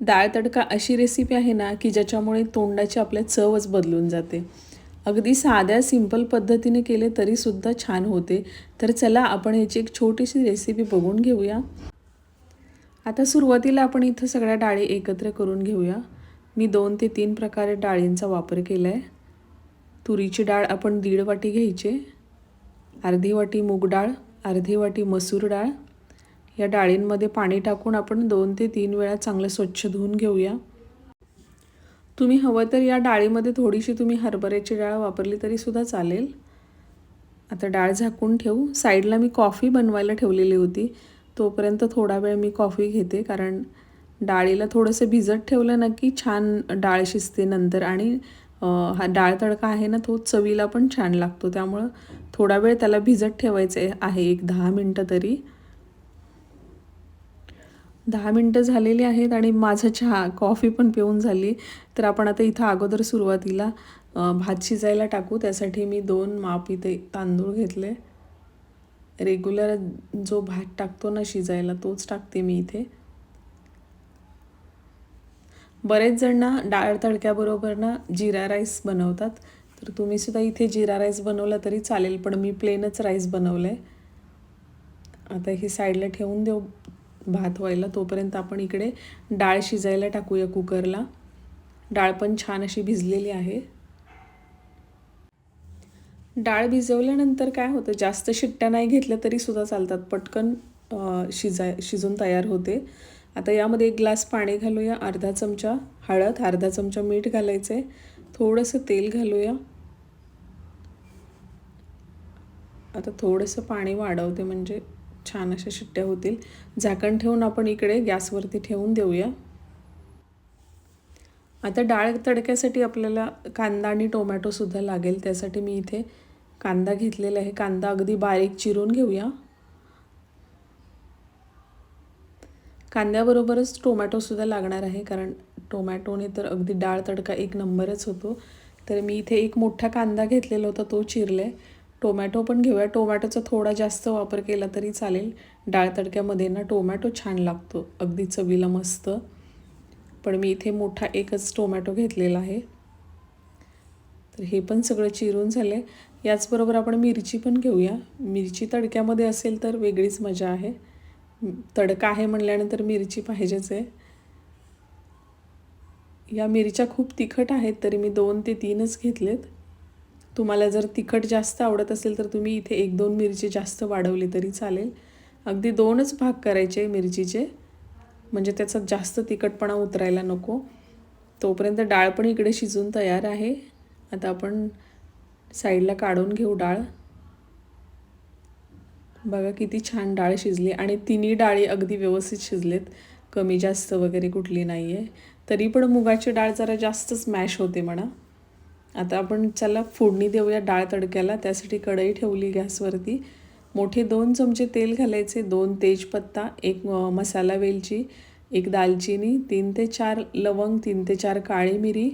डाळ तडका अशी रेसिपी आहे ना की ज्याच्यामुळे तोंडाची आपल्या चवच बदलून जाते. अगदी साध्या सिंपल पद्धतीने केले तरीसुद्धा छान होते. तर चला आपण याची एक छोटीशी रेसिपी बघून घेऊया. आता सुरुवातीला आपण इथं सगळ्या डाळी एकत्र करून घेऊया. मी दोन ते तीन प्रकारे डाळींचा वापर केला आहे तुरीची डाळ आपण दीड वाटी घ्यायची. अर्धी वाटी मूग डाळ अर्धी वाटी मसूर डाळ या डाळींमध्ये पाणी टाकून आपण दोन ते तीन वेळा चांगलं स्वच्छ धुवून घेऊया. तुम्ही हवं तर या डाळीमध्ये थोडीशी तुम्ही हरभऱ्याची डाळ वापरली तरीसुद्धा चालेल. आता डाळ झाकून ठेवू. साईडला मी कॉफी बनवायला ठेवलेली होती. तोपर्यंत थोडा वेळ मी कॉफी घेते कारण डाळीला थोडंसं भिजत ठेवलं ना की छान डाळ शिजते नंतर आणि हा डाळ तडका आहे ना तो चवीला पण छान लागतो. त्यामुळं थोडा वेळ त्याला भिजत ठेवायचं आहे एक दहा मिनटं तरी. दहा मिनटं झालेली आहेत आणि माझं चहा कॉफी पण पिऊन झाली. तर आपण आता इथं अगोदर सुरुवातीला भात शिजायला टाकू. त्यासाठी मी दोन माप इथे तांदूळ घेतले. रेग्युलर जो भात टाकतो ना शिजायला तोच टाकते मी इथे. बरेच जण ना डाळ तडक्याबरोबर ना जिरा राईस बनवतात. तर तुम्ही सुद्धा इथे जिरा राईस बनवला तरी चालेल पण मी प्लेनच राईस बनवलं आहे आता हे साईडला ठेवून देऊ. भात व्हायला तोपर्यंत आपण इकडे डाळ शिजायला टाकूया कुकरला. डाळ पण छान अशी भिजलेली आहे. डाळ भिजवल्यानंतर काय होतं जास्त शिट्ट्या नाही घेतल्या तरीसुद्धा चालतात. पटकन शिजाय शिजून तयार होते. आता यामध्ये एक ग्लास पाणी घालूया अर्धा चमचा हळद अर्धा चमचा मीठ घालायचं आहे थोडंसं तेल घालूया. आता थोडंसं पाणी वाढवते म्हणजे छान अशा शिट्ट्या होतील. झाकण ठेवून आपण इकडे गॅसवरती ठेवून देऊया. आता डाळ तडक्यासाठी आपल्याला कांदा आणि टोमॅटोसुद्धा लागेल. त्यासाठी मी इथे कांदा घेतलेला आहे. कांदा अगदी बारीक चिरून घेऊया. कांद्याबरोबरच टोमॅटोसुद्धा लागणार आहे कारण टोमॅटोने तर अगदी डाळ तडका एक नंबरच होतो. तर मी इथे एक मोठा कांदा घेतलेला होता तो चिरला आहे टोमॅटो पण घेऊया. टोमॅटोचा थोडा जास्त वापर केला तरी चालेल. डाळ तडक्यामध्ये ना टोमॅटो छान लागतो. अगदी चवीला मस्त. पण मी इथे मोठा एकच टोमॅटो घेतलेला आहे. तर हे पण सगळं चिरून झालं आहे याचबरोबर आपण मिरची पण घेऊया. मिरची तडक्यामध्ये असेल तर वेगळीच मजा आहे. तडका आहे म्हणल्यानंतर मिरची पाहिजेच आहे. या मिरच्या खूप तिखट आहेत तरी मी दोन ते तीनच घेतलेत. तुम्हाला जर तिखट जास्त आवडत असेल तर तुम्ही इथे एक दोन मिरची जास्त वाढवली तरी चालेल. अगदी दोनच भाग करायचे मिरचीचे. म्हणजे त्याचा जास्त तिखटपणा उतरायला नको. तोपर्यंत डाळ पण इकडे शिजून तयार आहे. आता आपण साईडला काढून घेऊ डाळ. बघा किती छान डाळ शिजली आणि तिन्ही डाळी अगदी व्यवस्थित शिजलेत. कमी जास्त वगैरे कुठली नाही आहे तरी पण मुगाची डाळ जरा जास्तच स्मॅश होते म्हणा. आता आपण चला फोडणी देऊया डाळ तडक्याला त्यासाठी कढई ठेवली गॅसवरती. मोठे दोन चमचे तेल घालायचे दोन तेजपत्ता एक मसाला वेलची एक दालचिनी तीन ते चार लवंग तीन ते चार काळी मिरी.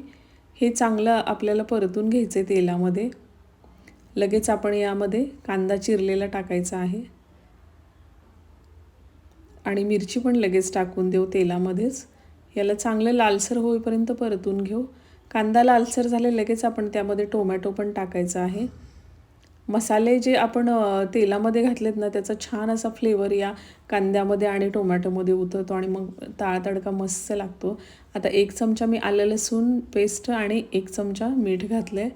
हे चांगलं आपल्याला परतून घ्यायचे तेलामध्ये. लगेच आपण यामध्ये कांदा चिरलेला टाकायचा आहे. आणि मिरची पण लगेच टाकून देऊ तेलामध्येच. याला चांगलं लालसर होईपर्यंत परतून घेऊ. कांदा लालसर झाले लगेच आपण त्यामध्ये टोमॅटो पण टाकायचा आहे. मसाले जे आपण तेलामध्ये घातलेत ना त्याचा छान असा फ्लेवर या कांद्यामध्ये आणि टोमॅटोमध्ये उतरतो आणि मग ताळा तडका मस्त लागतो. आता एक चमचा मी आलं लसूण पेस्ट आणि एक चमचा मीठ घातलं आहे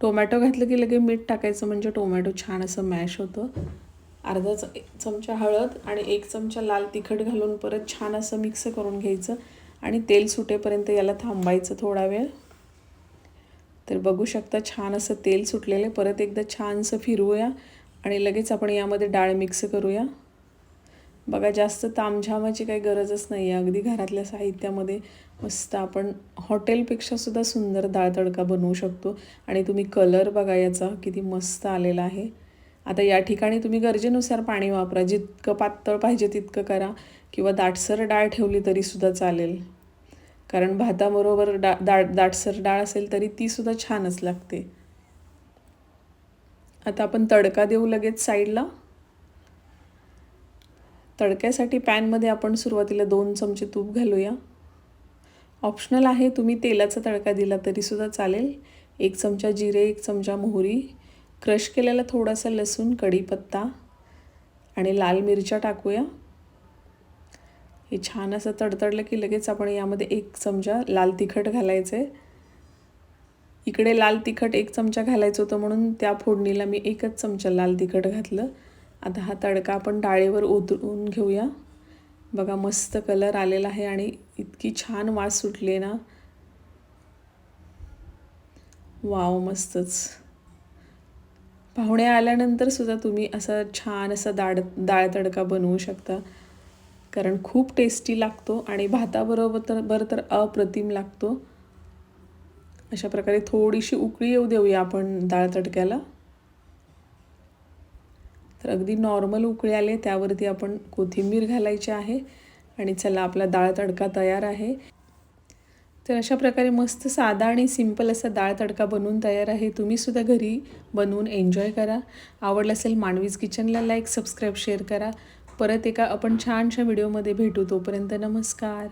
टोमॅटो घातलं की लगे मीठ टाकायचं म्हणजे टोमॅटो छान असं मॅश होतं. अर्धा च चमचा हळद आणि एक चमचा लाल तिखट घालून परत छान असं मिक्स करून घ्यायचं आणि तेल सुटेपर्यंत याला थांबायचं थोडा वेळ. तर बघू शकता छान असं तेल सुटलेलं आहे. परत एकदा छानसं फिरवूया आणि लगेच आपण यामध्ये डाळ मिक्स करूया. बघा जास्त तामझामाची काही गरजच नाही आहे. अगदी घरातल्या साहित्यामध्ये मस्त आपण हॉटेलपेक्षासुद्धा सुंदर डाळ तडका बनवू शकतो. आणि तुम्ही कलर बघा याचा किती मस्त आलेला आहे. आता या ठिकाणी तुम्ही गरजेनुसार पाणी वापरा. जितकं पातळ पाहिजे तितकं करा. किंवा दाटसर डाळ ठेवली तरीसुद्धा चालेल. कारण भाताबरोबर डा दा दाटसर डाळ असेल तरी तीसुद्धा छानच लागते. आता आपण तडका देऊ लगेच साईडला. तडक्यासाठी पॅनमध्ये आपण सुरुवातीला दोन चमचे तूप घालूया. ऑप्शनल आहे तुम्ही तेलाचा तडका दिला तरीसुद्धा चालेल. एक चमचा जिरे एक चमचा मोहरी. क्रश केलेला थोडासा लसूण कढीपत्ता. आणि लाल मिरच्या टाकूया. हे छान असं तडतडलं की लगेच आपण यामध्ये एक चमचा लाल तिखट घालायचं. आहे इकडे लाल तिखट एक चमचा घालायचं होतं म्हणून त्या फोडणीला मी एकच चमचा लाल तिखट घातलं. आता हा तडका आपण डाळीवर ओतून घेऊया. बघा मस्त कलर आलेला आहे आणि इतकी छान वास सुटली ना. वाव मस्तच. पाहुणे आल्यानंतर सुद्धा तुम्ही असा छान असा दाळ डाळ तडका बनवू शकता. कारण खूप टेस्टी लागतो आणि भाताबरोबर तर बरं तर अप्रतिम लागतो. अशा प्रकारे थोडीशी उकळी येऊ देऊया आपण डाळ तडक्याला. तर अगदी नॉर्मल उकळी आले त्यावरती आपण कोथिंबीर घालायची आहे आणि चला आपला डाळ तडका तयार आहे. तर अशा प्रकारे मस्त साधा आणि सिंपल असा डाळ तडका बनवून तयार आहे. तुम्हीसुद्धा घरी बनवून एन्जॉय करा. आवडलं असेल मानवीज किचनला लाईक सबस्क्राईब शेअर करा. परत एका आपण छानशा व्हिडिओमध्ये भेटू तोपर्यंत नमस्कार.